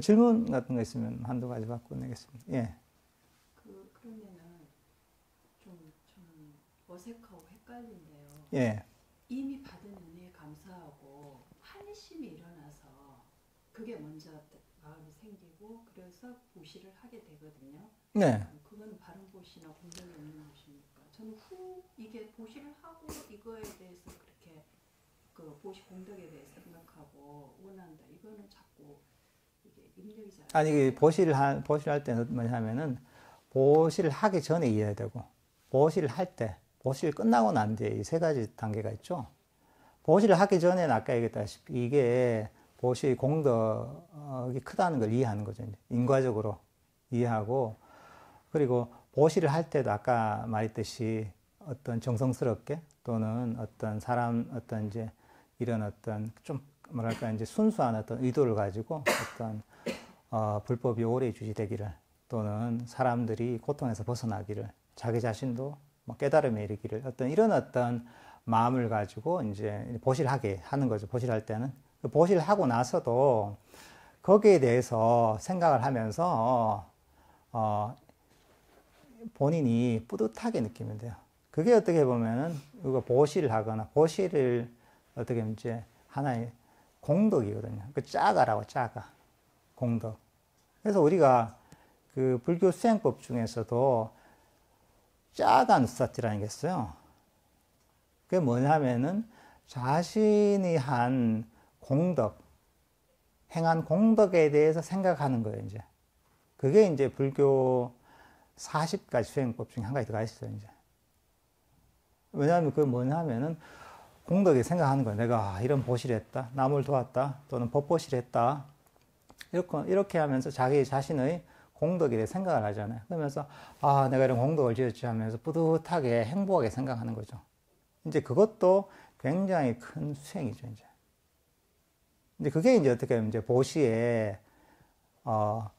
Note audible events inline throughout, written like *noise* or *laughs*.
뭐 질문 같은 거 있으면 한두 가지 받고 내겠습니다. 예. 그 그러면은 좀, 좀 어색하고 헷갈린데요. 예. 이미 받은 은혜에 감사하고 환심이 일어나서 그게 먼저 마음이 생기고 그래서 보시를 하게 되거든요. 네. 그거는 바른 보시나 공정이 없는 보시니까 저는 후 이게 보시를 하고 이거에 대해서 그렇게 그 보시 공덕에 대해 생각하고 원한다. 이거는 자꾸 이게 입력이 잘 아니, 그 보시를 할, 보시를 할 때는 뭐냐면은 보시를 하기 전에 이해해야 되고 보시를 할 때, 보시를 끝나고 난 뒤에 이 세 가지 단계가 있죠. 보시를 하기 전에는 아까 얘기했다시피 이게 보시 공덕이 크다는 걸 이해하는 거죠. 인과적으로 이해하고 그리고 보시를 할 때도 아까 말했듯이 어떤 정성스럽게 또는 어떤 사람 어떤 이제 이런 어떤 좀 뭐랄까 이제 순수한 어떤 의도를 가지고 어떤 어, 불법이 오래 유지되기를 또는 사람들이 고통에서 벗어나기를 자기 자신도 뭐 깨달음에 이르기를 어떤 이런 어떤 마음을 가지고 이제 보시를 하게 하는 거죠. 보시를 할 때는 그 보시를 하고 나서도 거기에 대해서 생각을 하면서 어, 본인이 뿌듯하게 느끼면 돼요. 그게 어떻게 보면은 이거 보시를 하거나 보시를 어떻게 보면 이제 하나의 공덕이거든요. 그 짜가라고 짜가 공덕. 그래서 우리가 그 불교 수행법 중에서도 짜가 누사티라는 게 있어요. 그게 뭐냐면은 자신이 한 공덕, 행한 공덕에 대해서 생각하는 거예요, 이제. 그게 이제 불교 40가지 수행법 중에 한 가지 들어가 있어요, 이제. 왜냐하면 그게 뭐냐면은 공덕에 생각하는 거예요. 내가 이런 보시를 했다, 남을 도왔다, 또는 법보시를 했다. 이렇게, 이렇게 하면서 자기 자신의 공덕에 대해 생각을 하잖아요. 그러면서, 아, 내가 이런 공덕을 지었지 하면서 뿌듯하게 행복하게 생각하는 거죠. 이제 그것도 굉장히 큰 수행이죠, 이제. 이제 그게 이제 어떻게 보면 이제 보시에, 어,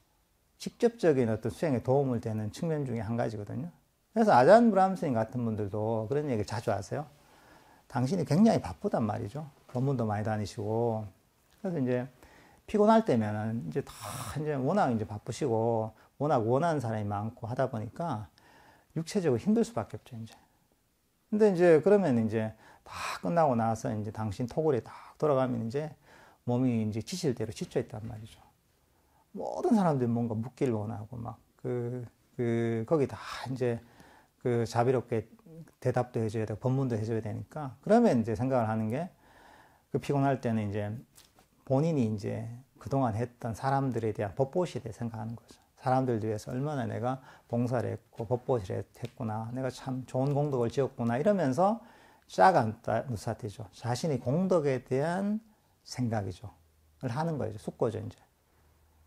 직접적인 어떤 수행에 도움을 되는 측면 중에 한 가지거든요. 그래서 아잔 브람스님 같은 분들도 그런 얘기를 자주 하세요. 당신이 굉장히 바쁘단 말이죠. 법문도 많이 다니시고. 그래서 이제 피곤할 때면은 이제 다 이제 워낙 이제 바쁘시고 워낙 원하는 사람이 많고 하다 보니까 육체적으로 힘들 수밖에 없죠, 이제. 근데 이제 그러면 이제 다 끝나고 나서 이제 당신 토굴에 딱 돌아가면 이제 몸이 이제 지칠 대로 지쳐 있단 말이죠. 모든 사람들이 뭔가 묻기를 원하고 막 그, 그, 거기 다 이제 그 자비롭게 대답도 해줘야 되고 법문도 해줘야 되니까 그러면 이제 생각을 하는 게 그 피곤할 때는 이제 본인이 이제 그동안 했던 사람들에 대한 법보시에 대해 생각하는 거죠. 사람들 위해서 얼마나 내가 봉사를 했고 법보시를 했구나. 내가 참 좋은 공덕을 지었구나. 이러면서 짜가 누사티죠. 자신의 공덕에 대한 생각이죠. 을 하는 거죠. 숙고죠, 이제.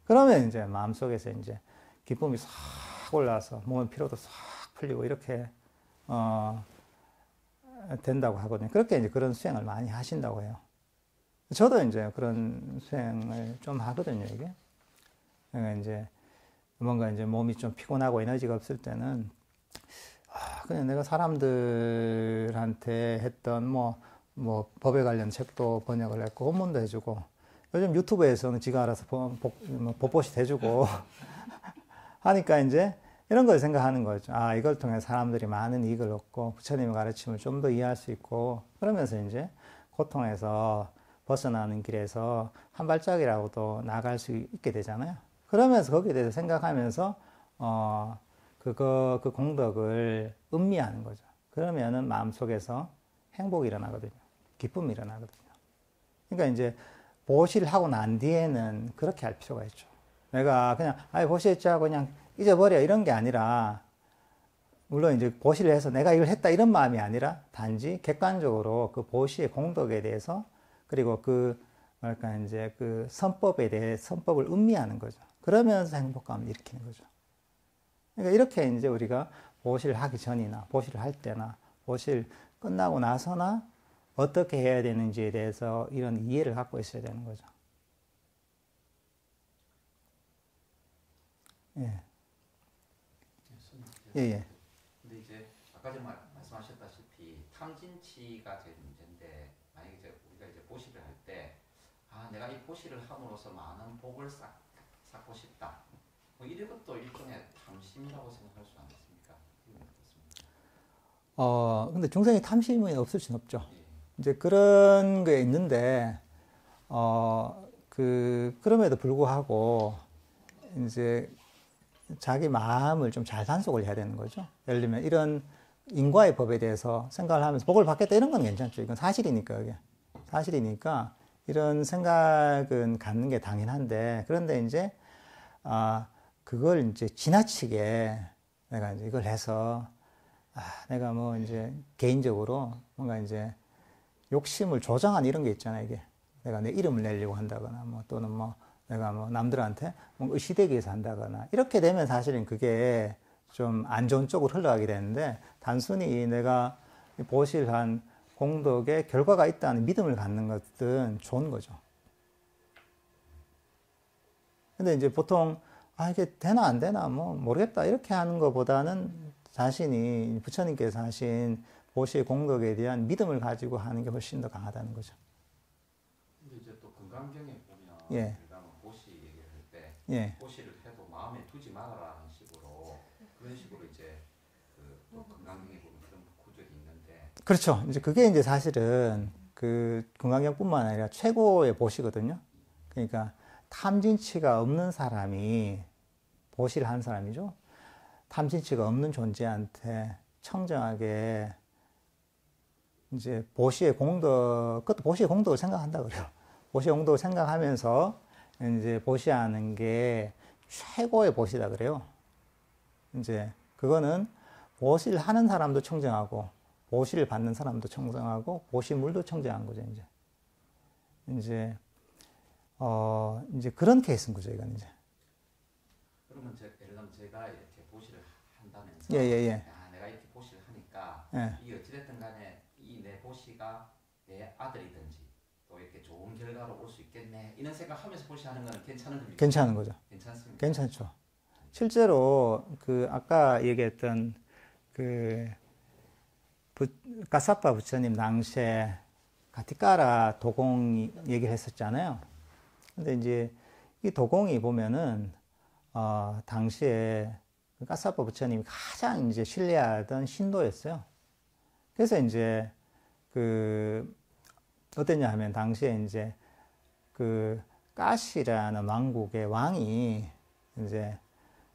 그러면 이제 마음속에서 이제 기쁨이 싹 올라와서 몸의 피로도 싹 풀리고 이렇게 어 된다고 하거든요. 그렇게 이제 그런 수행을 많이 하신다고 해요. 저도 이제 그런 수행을 좀 하거든요, 이게. 그러니까 이제 뭔가 이제 몸이 좀 피곤하고 에너지가 없을 때는 아, 그냥 내가 사람들한테 했던 뭐, 뭐, 법에 관련 책도 번역을 했고, 본문도 해주고, 요즘 유튜브에서는 지가 알아서 법, 뭐 법보시 해주고, *laughs* 하니까 이제 이런 걸 생각하는 거죠. 아, 이걸 통해 사람들이 많은 이익을 얻고, 부처님의 가르침을 좀 더 이해할 수 있고, 그러면서 이제 고통에서 벗어나는 길에서 한 발짝이라고도 나갈 수 있게 되잖아요. 그러면서 거기에 대해서 생각하면서, 어, 그거, 그 공덕을 음미하는 거죠. 그러면은 마음속에서 행복이 일어나거든요. 기쁨이 일어나거든요. 그러니까 이제 보시를 하고 난 뒤에는 그렇게 할 필요가 있죠. 내가 그냥, 아이, 보시했지 하고 그냥 잊어버려. 이런 게 아니라, 물론 이제 보시를 해서 내가 이걸 했다 이런 마음이 아니라 단지 객관적으로 그 보시의 공덕에 대해서 그리고 그, 뭐랄까, 이제 그 선법에 대해 선법을 음미하는 거죠. 그러면서 행복감을 일으키는 거죠. 그러니까 이렇게 이제 우리가 보시를 하기 전이나 보시를 할 때나 보시를 끝나고 나서나 어떻게 해야 되는지에 대해서 이런 이해를 갖고 있어야 되는 거죠. 예, 예, 예. 근데 이제 아까 말- 말씀하셨다시피 탐진치가 제일 문제인데 만약에 이제 우리가 이제 보시를 할 때 아 내가 이 보시를 함으로써 많은 복을 쌓, 쌓고 싶다. 뭐 이런 것도 일종의 탐심이라고 생각할 수 않겠습니까? 어, 근데 중생이 탐심이 없을 수는 없죠. 예. 이제 그런 게 있는데, 어, 그, 그럼에도 불구하고, 이제 자기 마음을 좀 잘 단속을 해야 되는 거죠. 예를 들면 이런 인과의 법에 대해서 생각을 하면서 복을 받겠다 이런 건 괜찮죠. 이건 사실이니까, 이게. 사실이니까 이런 생각은 갖는 게 당연한데, 그런데 이제, 아, 그걸 이제 지나치게 내가 이제 이걸 해서, 아, 내가 뭐 이제 개인적으로 뭔가 이제 욕심을 조장한 이런 게 있잖아요, 이게. 내가 내 이름을 내려고 한다거나, 뭐, 또는 뭐, 내가 뭐, 남들한테 뭐 의시되기 위해서 한다거나, 이렇게 되면 사실은 그게 좀 안 좋은 쪽으로 흘러가게 되는데, 단순히 내가 보실한 공덕에 결과가 있다는 믿음을 갖는 것은 좋은 거죠. 근데 이제 보통, 아, 이게 되나 안 되나, 뭐, 모르겠다, 이렇게 하는 것보다는 자신이 부처님께서 하신 보시의 공덕에 대한 믿음을 가지고 하는 게 훨씬 더 강하다는 거죠. 근데 이제 또 건강경에 보면 예. 보시 얘기를 할때 예. 보시를 해도 마음에 두지 말아라는 식으로 그런 식으로 이제 그또 건강경에 보면 그런 구절이 있는데 그렇죠. 이제 그게 이제 사실은 그 건강경뿐만 아니라 최고의 보시거든요. 그러니까 탐진치가 없는 사람이 보시를 하는 사람이죠. 탐진치가 없는 존재한테 청정하게 이제 보시의 공덕, 그것도 보시의 공덕을 생각한다 그래요. *laughs* 보시의 공덕을 생각하면서 이제 보시하는 게 최고의 보시다 그래요. 이제 그거는 보시를 하는 사람도 청정하고 보시를 받는 사람도 청정하고 보시물도 청정한 거죠 이제 이제 어 이제 그런 케이스인 거죠 이건 이제 그러면 제, 예를 들면 제가 이렇게 보시를 한다면서 예, 예, 예. 보시를 하니까 예. 이 어찌됐든 간에 이 내 보시가 내 아들이든지 또 이렇게 좋은 결과로 올 수 있겠네 이런 생각하면서 보시하는 건 괜찮은 겁니까? 괜찮은 거죠 괜찮습니다. 괜찮죠 실제로 그 아까 얘기했던 그 부, 가사파 부처님 당시에 가티까라 도공 얘기를 했었잖아요. 근데 이제 이 도공이 보면은 어, 당시에 그 가사파 부처님이 가장 이제 신뢰하던 신도였어요. 그래서 이제 그 어땠냐 하면 당시에 이제 그 까시라는 왕국의 왕이 이제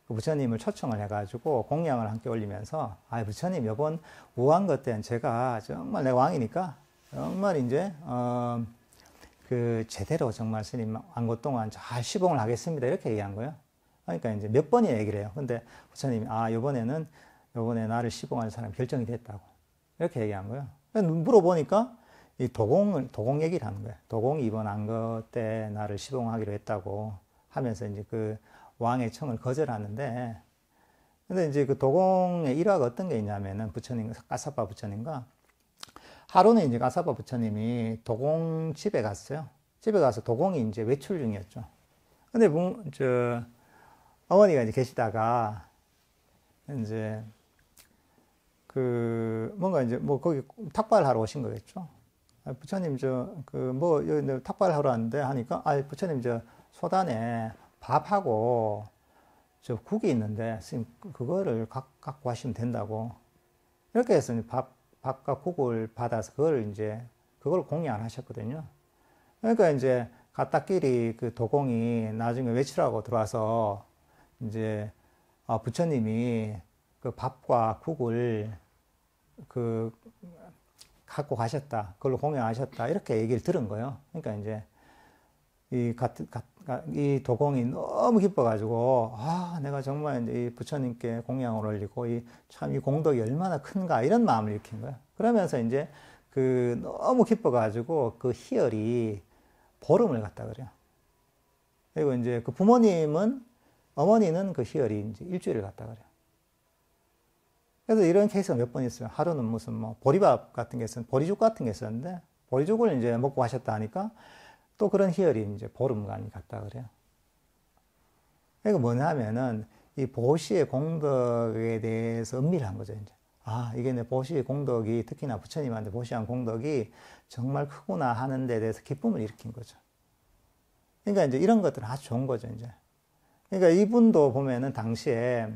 그 부처님을 초청을 해가지고 공양을 함께 올리면서 아 부처님 이번 우왕거 때는 제가 정말 내 왕이니까 정말 이제 어, 그 제대로 정말 스님 왕고 동안 잘 시봉을 하겠습니다 이렇게 얘기한 거예요. 그러니까 이제 몇 번이나 얘기를 해요. 근데 부처님이 아 이번에는 이번에 나를 시봉할 사람 결정이 됐다고 이렇게 얘기한 거예요. 물어보니까 이 도공을 도공 얘기를 하는 거예요. 도공이 이번 안거 때 나를 시봉하기로 했다고 하면서 이제 그 왕의 청을 거절하는데 근데 이제 그 도공의 일화가 어떤 게 있냐면은 부처님 까사파 부처님과 하루는 이제 까사파 부처님이 도공 집에 갔어요. 집에 가서 도공이 이제 외출 중이었죠. 근데 뭐, 저 어머니가 이제 계시다가 이제 그 뭔가 이제 뭐 거기 탁발을 하러 오신 거겠죠. 아, 부처님 저 그 뭐 여기 탁발을 하러 왔는데 하니까 아 부처님 저 소단에 밥하고 저 국이 있는데 스님 그거를 각, 갖고 가시면 된다고 이렇게 해서 밥 밥과 국을 받아서 그걸 이제 그걸 공양을 하셨거든요. 그러니까 이제 가딱끼리 그 도공이 나중에 외출하고 들어와서 이제 아, 부처님이 그 밥과 국을 그 갖고 가셨다. 그걸로 공양하셨다. 이렇게 얘기를 들은 거예요. 그러니까 이제 이, 가, 가, 이 도공이 너무 기뻐가지고, 아, 내가 정말 이제 이 부처님께 공양을 올리고, 이 참 이 공덕이 얼마나 큰가, 이런 마음을 일으킨 거예요. 그러면서 이제 그 너무 기뻐가지고 그 희열이 보름을 갖다 그래요. 그리고 이제 그 부모님은, 어머니는 그 희열이 이제 일주일을 갖다 그래요. 그래서 이런 케이스가 몇 번 있어요. 하루는 무슨 뭐 보리밥 같은 게 있었는데, 보리죽 같은 게 있었는데, 보리죽을 이제 먹고 가셨다 하니까 또 그런 희열이 이제 보름간이 갔다 그래요. 그러니까 뭐냐면은 이 보시의 공덕에 대해서 은밀한 거죠, 이제. 아, 이게 내 보시의 공덕이 특히나 부처님한테 보시한 공덕이 정말 크구나 하는 데 대해서 기쁨을 일으킨 거죠. 그러니까 이제 이런 것들은 아주 좋은 거죠, 이제. 그러니까 이분도 보면은 당시에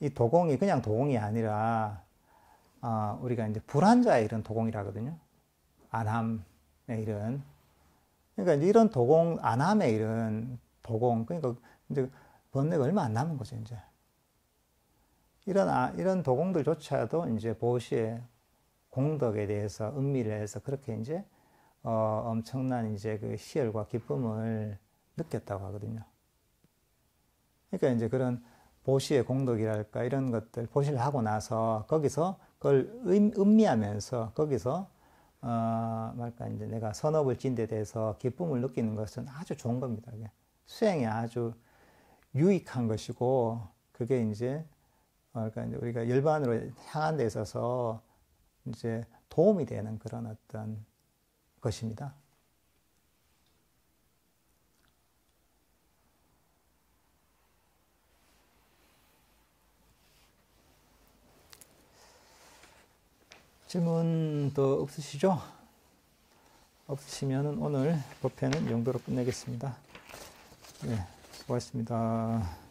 이 도공이 그냥 도공이 아니라 어, 우리가 이제 불환자의 이런 도공이라거든요. 안함의 이런. 그러니까 이런 도공, 안함의 이런 도공, 그러니까 이제 번뇌가 얼마 안 남은 거죠, 이제. 이런, 아, 이런 도공들조차도 이제 보시의 공덕에 대해서 음미를 해서 그렇게 이제, 어, 엄청난 이제 그 희열과 기쁨을 느꼈다고 하거든요. 그러니까 이제 그런 보시의 공덕이랄까 이런 것들 보시를 하고 나서 거기서 그걸 음, 음미하면서 거기서 어, 말까 이제 내가 선업을 진데 대해서 기쁨을 느끼는 것은 아주 좋은 겁니다. 수행이 아주 유익한 것이고 그게 이제 어, 그러니까 이제 우리가 열반으로 향한 데 있어서 이제 도움이 되는 그런 어떤 것입니다. 질문도 없으시죠? 없으시면 오늘 법회는 이 정도로 끝내겠습니다. 네, 수고하셨습니다.